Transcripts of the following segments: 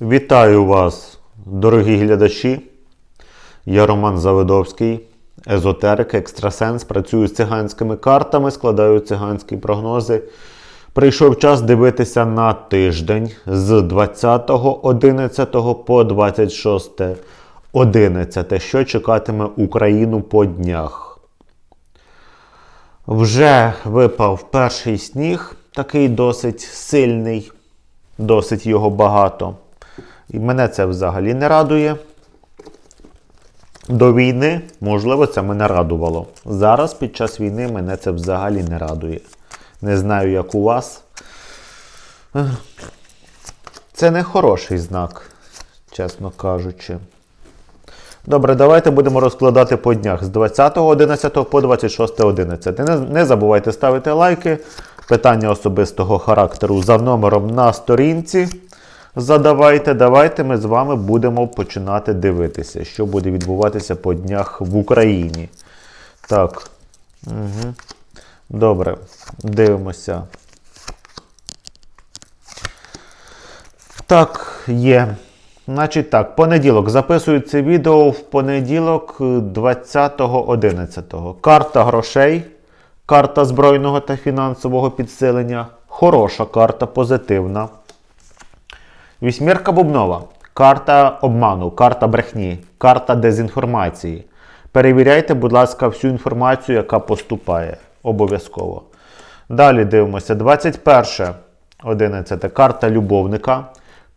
Вітаю вас, дорогі глядачі. Я Роман Завидовський, езотерик, екстрасенс, працюю з циганськими картами, складаю циганські прогнози. Прийшов час дивитися на тиждень з 20.11 по 26.11, що чекатиме Україну по днях. Вже випав перший сніг, такий досить сильний, досить його багато. І мене це взагалі не радує. До війни, можливо, це мене радувало. Зараз під час війни мене це взагалі не радує. Не знаю, як у вас. Це не хороший знак, чесно кажучи. Добре, давайте будемо розкладати по днях з 20.11 по 26.11. Не, забувайте ставити лайки. Питання особистого характеру за номером на сторінці. Задавайте, давайте ми з вами будемо починати дивитися, що буде відбуватися по днях в Україні. Так. Угу. Добре, дивимося. Так, є. Значить так, понеділок. Записую це відео в понеділок е, 20.11. Карта грошей, карта збройного та фінансового підсилення. Хороша карта, позитивна. Вісьмірка Бубнова. Карта обману, карта брехні, карта дезінформації. Перевіряйте, будь ласка, всю інформацію, яка поступає. Обов'язково. Далі дивимося. 21. 11. Карта любовника.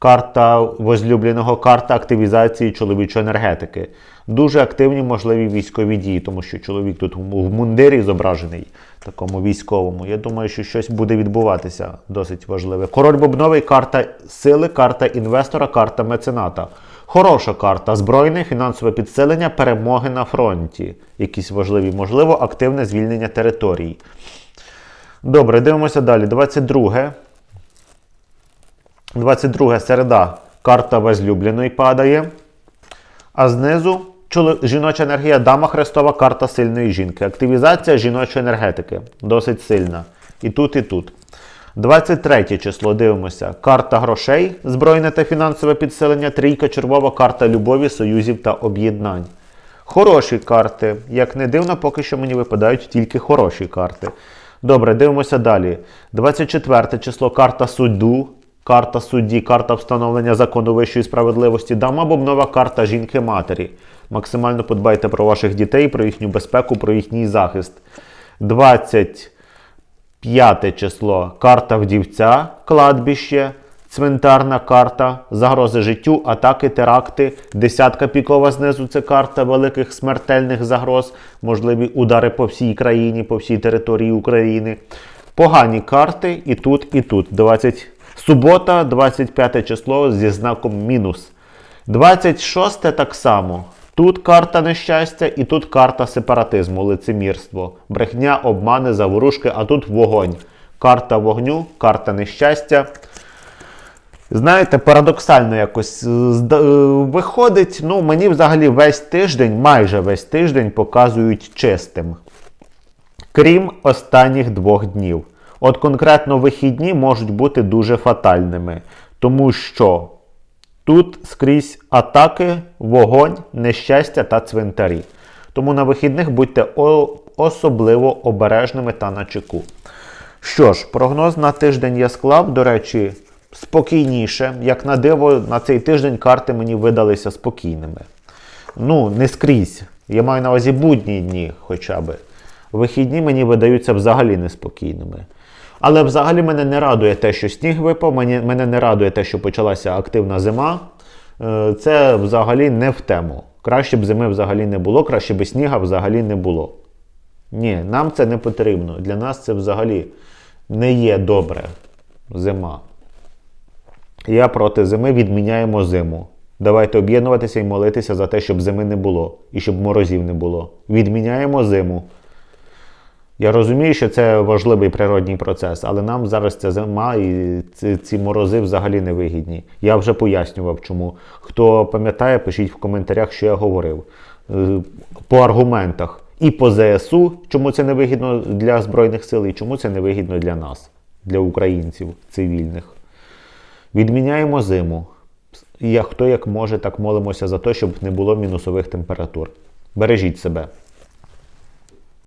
Карта возлюбленого, карта активізації чоловічої енергетики. Дуже активні можливі військові дії, тому що чоловік тут в мундирі зображений, такому військовому. Я думаю, що щось буде відбуватися досить важливе. Король Бобновий карта сили, карта інвестора, карта мецената. Хороша карта. Збройне, фінансове підсилення, перемоги на фронті. Якісь важливі, можливо, активне звільнення територій. Добре, дивимося далі. 22. 22 середа. Карта возлюбленої падає. А знизу жіноча енергія Дама Христова, карта сильної жінки. Активізація жіночої енергетики. Досить сильна. І тут, і тут. 23 число дивимося. Карта грошей, збройне та фінансове підсилення, трійка червова, карта любові, союзів та об'єднань. Хороші карти. Як не дивно, поки що мені випадають тільки хороші карти. Добре, дивимося далі. 24 число карта суду, карта судді, карта встановлення закону вищої справедливості, дама бобнова карта жінки-матері. Максимально подбайте про ваших дітей, про їхню безпеку, про їхній захист. 25 число карта вдівця, кладбище, цвинтарна карта, загрози життю, атаки, теракти. Десятка пікова знизу це карта великих смертельних загроз, можливі удари по всій країні, по всій території України. Погані карти і тут, і тут. 20... Субота, 25 число зі знаком мінус. 26 так само. Тут карта нещастя і тут карта сепаратизму, лицемірство, брехня, обмани, заворушки, а тут вогонь. Карта вогню, карта нещастя. Знаєте, парадоксально якось е, е, виходить, ну мені взагалі весь тиждень, майже весь тиждень показують чистим. Крім останніх двох днів. От конкретно вихідні можуть бути дуже фатальними, тому що тут скрізь атаки, вогонь, нещастя та цвинтарі. Тому на вихідних будьте особливо обережними та на чеку. Що ж, прогноз на тиждень я склав, до речі, спокійніше. Як на диво, на цей тиждень карти мені видалися спокійними. Ну, не скрізь. Я маю на увазі будні дні хоча б. Вихідні мені видаються взагалі неспокійними. Але взагалі мене не радує те, що сніг випав, мене, мене не радує те, що почалася активна зима. Е, Це взагалі не в тему. Краще б зими взагалі не було, краще б сніга взагалі не було. Ні, нам це не потрібно. Для нас це взагалі не є добре. Зима. Я проти зими відміняємо зиму. Давайте об'єднуватися і молитися за те, щоб зими не було і щоб морозів не було. Відміняємо зиму. Я розумію, що це важливий природній процес, але нам зараз ця зима і ці, морози взагалі не вигідні. Я вже пояснював, чому. Хто пам'ятає, пишіть в коментарях, що я говорив. Е, По аргументах. І по ЗСУ, чому це не вигідно для Збройних сил, і чому це не вигідно для нас, для українців цивільних. Відміняємо зиму. І хто як може, так молимося за те, щоб не було мінусових температур. Бережіть себе.